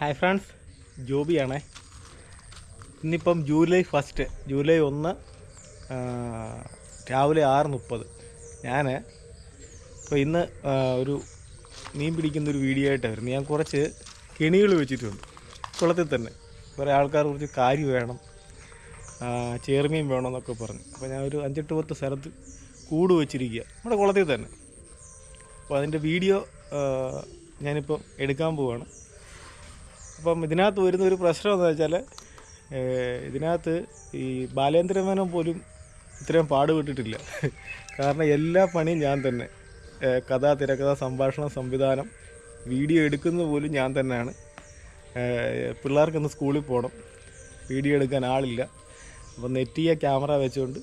Hi friends ജോബിയാണേ. ഇന്നിപ്പം July first July ഒന്ന് രാവിലെ ആറ് മുപ്പത്. ഞാൻ ഇപ്പോൾ ഇന്ന് ഒരു മീൻ പിടിക്കുന്ന ഒരു വീഡിയോ ആയിട്ട് വരുന്നത് ഞാൻ കുറച്ച് കെണികൾ വെച്ചിട്ടുണ്ട്. കുളത്തിൽ തന്നെ. കുറേ ആൾക്കാർ കുറച്ച് കാരി വേണം ചേർമീൻ വേണമെന്നൊക്കെ പറഞ്ഞു. അപ്പോൾ ഞാൻ ഒരു അഞ്ചെട്ട് പത്ത് സ്ഥലത്ത് കൂട് വെച്ചിരിക്കുക. നമ്മുടെ കുളത്തിൽ തന്നെ. അപ്പോൾ അതിന്റെ വീഡിയോ ഞാനിപ്പം എടുക്കാൻ പോവാണ്. അപ്പം ഇതിനകത്ത് വരുന്ന ഒരു പ്രശ്നം എന്ന് വെച്ചാൽ ഇതിനകത്ത് ഈ ബാലേന്ദ്രമേനോൻ പോലും ഇത്രയും പാടുപെട്ടിട്ടില്ല. കാരണം എല്ലാ പണിയും ഞാൻ തന്നെ. കഥ തിരക്കഥ സംഭാഷണം സംവിധാനം വീഡിയോ എടുക്കുന്നത് പോലും ഞാൻ തന്നെയാണ്. പിള്ളേർക്കൊന്ന് സ്കൂളിൽ പോകണം. വീഡിയോ എടുക്കാൻ ആളില്ല. അപ്പോൾ നെറ്റിയ ക്യാമറ വെച്ചുകൊണ്ട്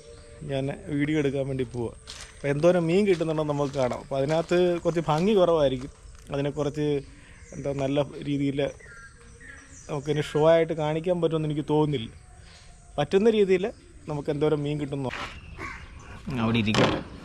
ഞാൻ വീഡിയോ എടുക്കാൻ വേണ്ടി പോവുക അപ്പോൾ എന്തോരം മീൻ കിട്ടുന്നുണ്ടോ നമുക്ക് കാണാം. അപ്പോൾ അതിനകത്ത് കുറച്ച് ഭംഗി കുറവായിരിക്കും. അതിനെ കുറച്ച് എന്താ നല്ല രീതിയിൽ നമുക്കിനി ഷോ ആയിട്ട് കാണിക്കാൻ പറ്റുമെന്ന് എനിക്ക് തോന്നുന്നില്ല. പറ്റുന്ന രീതിയിൽ നമുക്ക് എന്തോരം മീൻ കിട്ടുന്നു. അവിടെ ഇരിക്കും.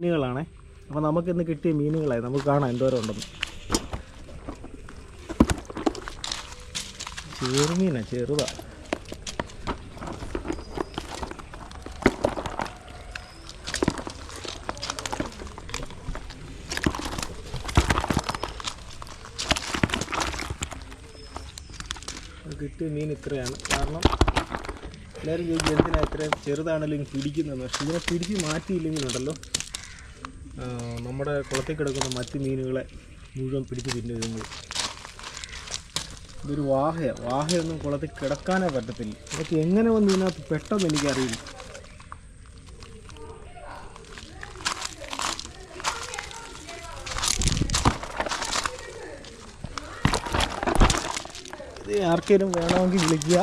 മീനുകളാണേ. അപ്പോൾ നമുക്കിന്ന് കിട്ടിയ മീനുകളായി. നമുക്ക് കാണാം എന്തോരം ഉണ്ടെന്ന്. ചെറുമീനാ ചെറുതാ. കിട്ടിയ മീൻ ഇത്രയാണ്. കാരണം എല്ലാവരും ചോദിക്കും എന്തിനാ ഇത്രയും ചെറുതാണെങ്കിലും പിടിക്കുന്നത് പക്ഷെ ഇതിനെ പിടിച്ച് മാറ്റിയില്ലെങ്കിലുണ്ടല്ലോ. നമ്മുടെ കുളത്തിൽ കിടക്കുന്ന മറ്റ് മീനുകളെ മുഴുവൻ പിടിച്ച് തിന്നുന്നത് ഇതൊരു വാഹയാണ് വാഹയൊന്നും കുളത്തിൽ കിടക്കാനേ പറ്റത്തില്ല. അതൊക്കെ എങ്ങനെ വന്ന് ഇതിനകത്ത് പെട്ടെന്ന് എനിക്കറിയില്ല. ആർക്കേലും വേണമെങ്കിൽ വിളിക്കുക.